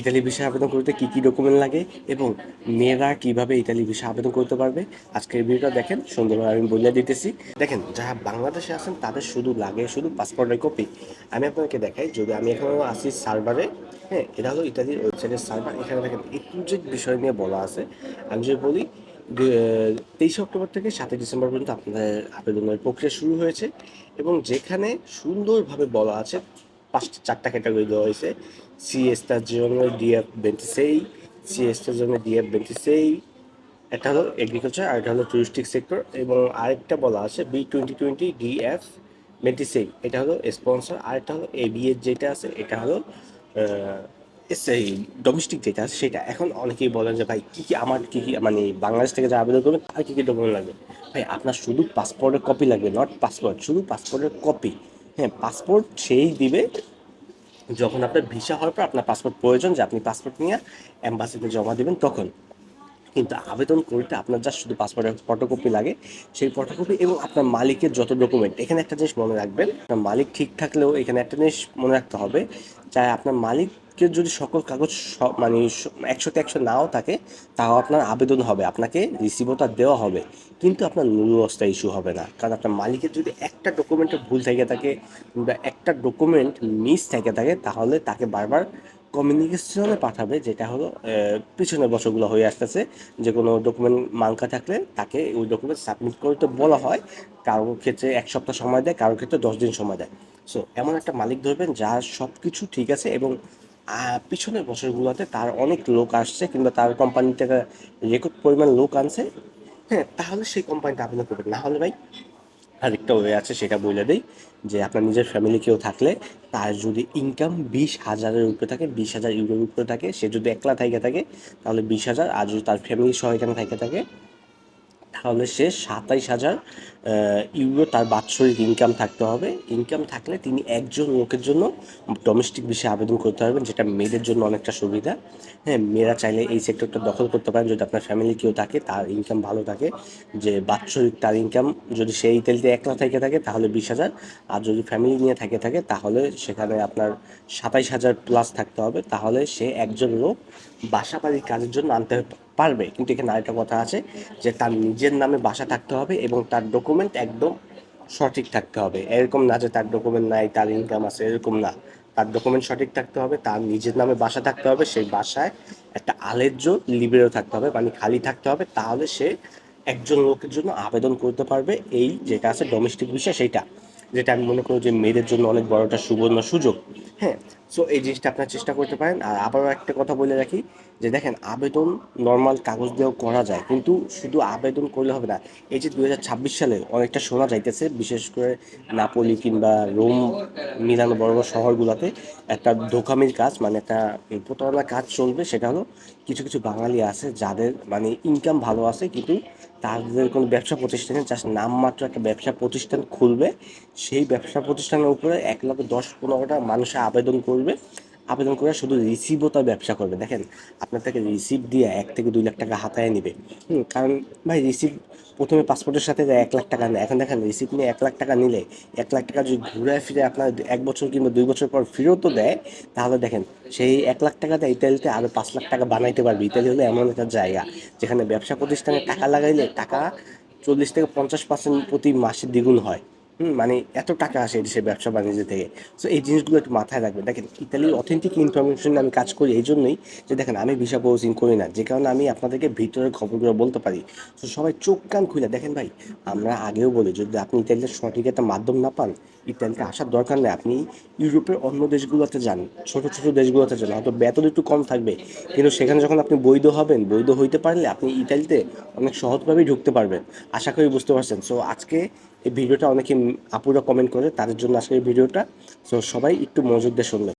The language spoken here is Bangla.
ইতালি ভিসা আবেদন করতে কী কী ডকুমেন্ট লাগে এবং মেয়েরা কীভাবে ইতালি ভিসা আবেদন করতে পারবে? আজকের ভিডিওটা দেখেন, সুন্দরভাবে আমি বলে দিতেছি। দেখেন, যারা বাংলাদেশে আছেন, তাদের শুধু লাগে শুধু পাসপোর্টের কপি আমি আপনাকে দেখাই, যদি আমি এখনও আসি সার্ভারে হ্যাঁ এটা হলো ইতালির ওয়েবসাইটের সার্ভার এখানে দেখেন প্রজেক্ট বিষয় নিয়ে বলা আছে। আমি যদি বলি তেইশে অক্টোবর থেকে সাতই ডিসেম্বর পর্যন্ত আপনাদের আবেদনের প্রক্রিয়া শুরু হয়েছে এবং যেখানে সুন্দরভাবে বলা আছে পাঁচটা, চারটা ক্যাটাগরি দেওয়া হয়েছে। সি সিএসটার জন্য ডিএফ বেন্টিসেই সিএসটার জন্য ডিএফ বেন্টিসেই একটা হলো এগ্রিকালচার আর একটা হলো টুরিস্টিক সেক্টর এবং আরেকটা বলা আছে B twenty twenty D F বেন্টিসেই এটা হলো স্পন্সর আরেকটা হলো এবিএর যেটা আছে, এটা হলো সেই ডোমেস্টিক যেটা আছে, সেটা। এখন অনেকেই বলেন যে, ভাই, কী কী আমার, কী কী মানে বাংলাদেশ থেকে যা আবেদন করবেন আর কী কী ডকুমেন্ট লাগবে? ভাই, আপনার শুধু পাসপোর্টের কপি লাগবে নট পাসপোর্ট শুধু পাসপোর্টের কপি হ্যাঁ পাসপোর্ট সেই দিবে যখন আপনার ভিসা হওয়ার পর আপনার পাসপোর্ট প্রয়োজন যে আপনি পাসপোর্ট নিয়ে অ্যাম্বাসিতে জমা দেবেন তখন। কিন্তু আবেদন করতে আপনার যা শুধু পাসপোর্টের ফটোকপি লাগে, সেই ফটোকপি এবং আপনার মালিকের যত ডকুমেন্ট এখানে একটা জিনিস মনে রাখবেন মালিক ঠিক থাকলেও এখানে একটা জিনিস মনে রাখতে হবে, চাই আপনার মালিকের যদি সকল কাগজ সব মানে একশোতে একশো নাও থাকে, তাও আপনার আবেদন হবে, আপনাকে রিসিভটা দেওয়া হবে। কিন্তু আপনার নুরস্তা ইস্যু হবে না। কারণ আপনার মালিকের যদি একটা ডকুমেন্টে ভুল থেকে থাকে কিংবা একটা ডকুমেন্ট মিস থেকে থাকে, তাহলে তাকে বারবার কমিউনিকেশনে পাঠাবে, যেটা হলো পিছনের বছরগুলো হয়ে আসতেছে। যে কোনো ডকুমেন্ট মাঙ্কা থাকলে তাকে ওই ডকুমেন্ট সাবমিট করতে বলা হয়, কারোর ক্ষেত্রে এক সপ্তাহ সময় দেয়, কারোর ক্ষেত্রে দশ দিন সময় দেয়। সো এমন একটা মালিক ধরবেন, যার সব কিছু ঠিক আছে এবং পিছনের বছরগুলোতে তার অনেক লোক আসছে কিংবা তার কোম্পানি থেকে রেকর্ড পরিমাণ লোক আনছে। হ্যাঁ তাহলে সেই কোম্পানিটা আবেদন করবেন। না হলে ভাই, আরেকটা ওয়ে আছে, সেটা বলে দেই, যে আপনার নিজের ফ্যামিলি কেউ থাকলে তার যদি ইনকাম বিশ হাজারের উপরে থাকে, বিশ হাজার ইউরোর উপরে থাকে, সে যদি একলা থাকে থাকে, তাহলে বিশ হাজার, আর যদি তার ফ্যামিলি সহ এখানে থাকে থাকে তাহলে সে সাতাইশ হাজার ইউরো তার বাৎসরিক ইনকাম থাকতে হবে। ইনকাম থাকলে তিনি একজন লোকের জন্য ডোমেস্টিক বিষয়ে আবেদন করতে পারবেন, যেটা মেয়েদের জন্য অনেকটা সুবিধা। হ্যাঁ মেয়েরা চাইলে এই সেক্টরটা দখল করতে পারেন, যদি আপনার ফ্যামিলি কেউ থাকে, তার ইনকাম ভালো থাকে। যে বাৎসরিক তার ইনকাম যদি সেই ইতালিতে একলা থেকে থাকে, তাহলে বিশ হাজার। আর যদি ফ্যামিলি নিয়ে থাকে থাকে, তাহলে সেখানে আপনার সাতাইশ হাজার প্লাস থাকতে হবে। তাহলে সে একজন লোক বাসা বাড়ির কাজের জন্য আনতে পারবে। কিন্তু এখানে আরেকটা কথা আছে, যে তার নিজের নামে বাসা থাকতে হবে এবং তার ডকুমেন্ট একদম সঠিক থাকতে হবে। এরকম না যে তার ডকুমেন্ট নাই, তার ইনকাম আছে, এরকম না। তার ডকুমেন্ট সঠিক থাকতে হবে, তার নিজের নামে বাসা থাকতে হবে, সেই বাসায় একটা আলেজ্য লিবেরও থাকতে হবে মানে খালি থাকতে হবে, তাহলে সে একজন লোকের জন্য আবেদন করতে পারবে এই যেটা আছে ডোমেস্টিক বিষয় সেইটা। যেটা আমি মনে করি যে মেয়েদের জন্য অনেক বড় একটা সুবর্ণ সুযোগ। হ্যাঁ সো এই জিনিসটা আপনার চেষ্টা করতে পারেন। আর আবারও একটা কথা বলে রাখি যে দেখেন, আবেদন নর্মাল কাগজ দিয়েও করা যায়, কিন্তু শুধু আবেদন করলে হবে না। এই যে দুই হাজার ছাব্বিশ সালে অনেকটা শোনা যাইতেছে, বিশেষ করে নাপলি কিংবা রোম, মিলানো বড় বড় শহরগুলোতে একটা ধোকামির কাজ মানে একটা প্রতারণার কাজ চলবে, সেটা হলো কিছু কিছু বাঙালি আছে যাদের মানে ইনকাম ভালো আছে, কিন্তু তাদের কোনো ব্যবসা প্রতিষ্ঠানে জাস্ট নামমাত্র একটা ব্যবসা প্রতিষ্ঠান খুলবে। সেই ব্যবসা প্রতিষ্ঠানের উপরে এক লক্ষ দশ পনেরোটা মানুষ আবেদন করবে। আবেদন করে শুধু রিসিভও তার ব্যবসা করবে। দেখেন, আপনার থেকে রিসিভ দিয়ে এক থেকে দুই লাখ টাকা হাতায় নেবে। হুম, কারণ ভাই রিসিভ প্রথমে পাসপোর্টের সাথে এক লাখ টাকা নেয়। এখন দেখেন রিসিভ নিয়ে এক লাখ টাকা নিলে, এক লাখ টাকা যদি ঘুরে ফিরে আপনার এক বছর কিংবা দুই বছর পর ফেরতও দেয়, তাহলে দেখেন, সেই এক লাখ টাকা দেয় ইতালিতে আরও পাঁচ লাখ টাকা বানাইতে পারবে। ইতালি হলো এমন একটা জায়গা, যেখানে ব্যবসা প্রতিষ্ঠানে টাকা লাগাইলে টাকা চল্লিশ থেকে পঞ্চাশ পার্সেন্ট প্রতি মাসে দ্বিগুণ হয়। হুম মানে এত টাকা আসে দেশের ব্যবসা বাণিজ্য থেকে। সো এই জিনিসগুলো একটু মাথায় রাখবেন। দেখেন ইতালির অথেন্টিক ইনফরমেশন আমি কাজ করি এই জন্যই যে, দেখেন, আমি ভিসা প্রসিং করি না। যে কারণে আমি আপনাদেরকে ভিতরের খবরগুলো বলতে পারি। তো সবাই চোখ কান খুলে। দেখেন ভাই, আমরা আগেও বলি, যদি আপনি ইতালিতে সঠিক একটা মাধ্যম না পান ইতালিতে আসার দরকার নেই। আপনি ইউরোপের অন্য দেশগুলোতে যান, ছোট ছোট দেশগুলোতে যান, হয়তো বেতন একটু কম থাকবে। কিন্তু সেখানে যখন আপনি বৈধ হবেন, বৈধ হইতে পারলে আপনি ইতালিতে অনেক সহজভাবেই ঢুকতে পারবেন। আশা করি বুঝতে পারছেন। সো আজকে এই ভিডিওটা অনেকে আপুরা কমেন্ট করে, তাদের জন্য আজকে এই ভিডিওটা। সো সবাই একটু মনোযোগ দিয়ে শুনবেন।